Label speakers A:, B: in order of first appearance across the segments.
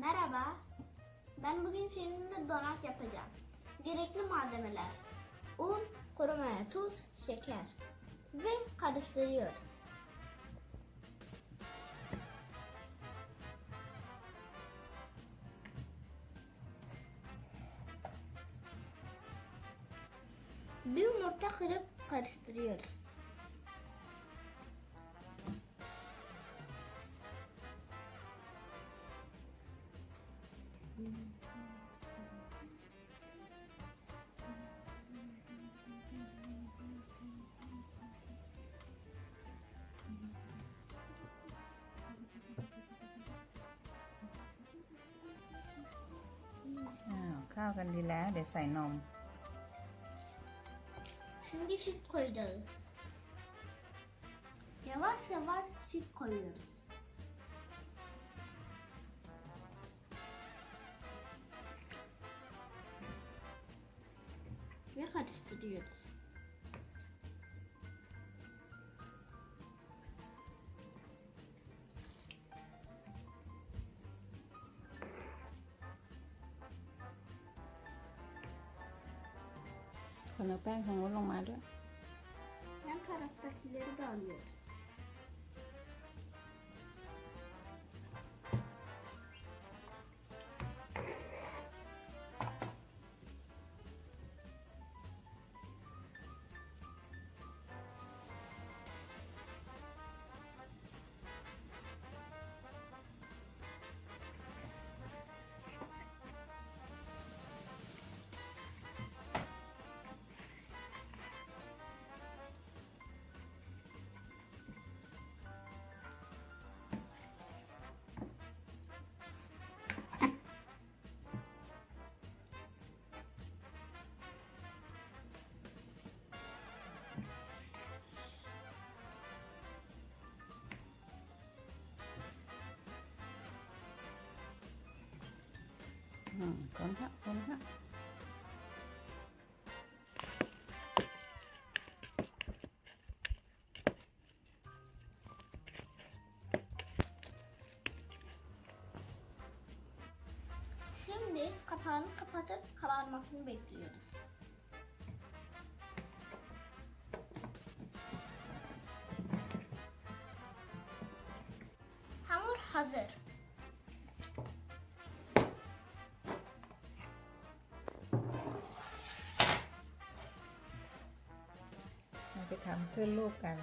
A: Merhaba. Ben bugün seninle donat yapacağım. Gerekli malzemeler. Un, kuru maya, tuz, şeker. Ve karıştırıyoruz. Bir yumurta kırıp karıştırıyoruz. า
B: วเข้าวกันดีแล้ว เดี๋ยวใส่นม
A: Şimdi süt koyacağız. Yavaş yavaş süt koyuyoruz. Ve karıştırıyoruz.
B: คนเอาแป้งของรถลงมาด้วย
A: Yan taraftakileri de alıyoruz.
B: อืมคนค่ะคนค่ะ
A: Şimdi kapağını kapatıp kabarmasını bekliyoruz. Hamur hazır.
B: ทำเพื่อลูกกัน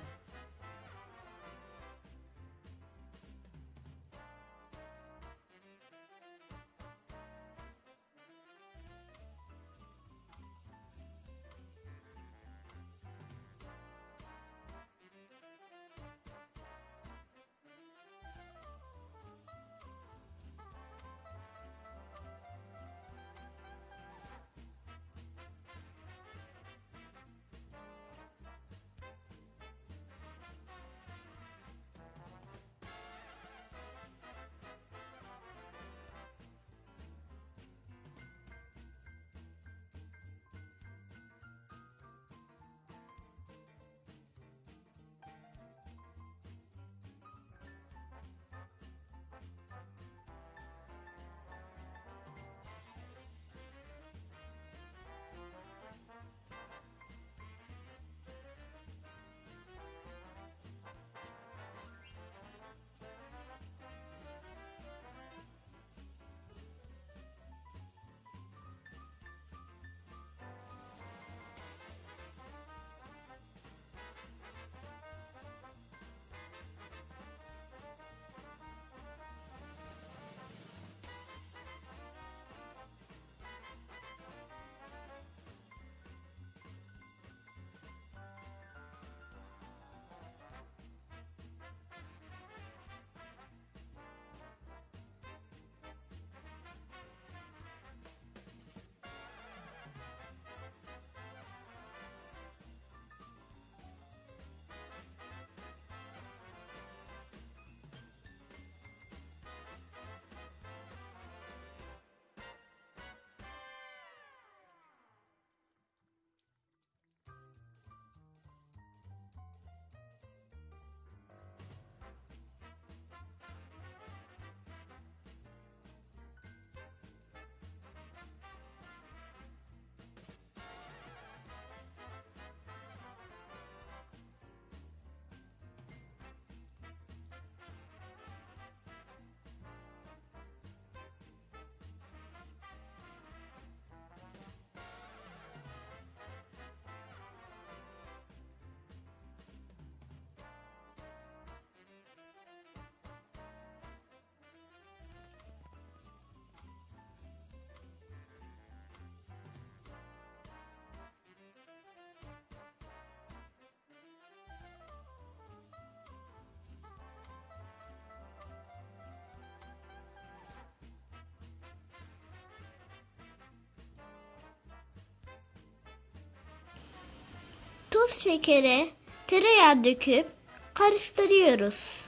A: şekere tereyağı döküp karıştırıyoruz.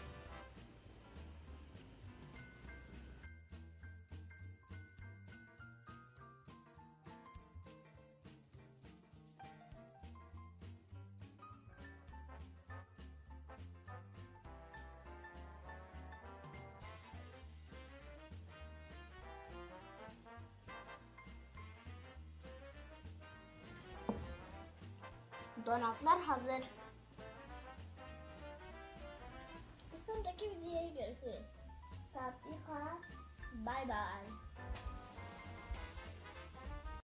A: Donatlar hazır. Bir sonraki videoya görüşürüz. Tatlı Bay bay.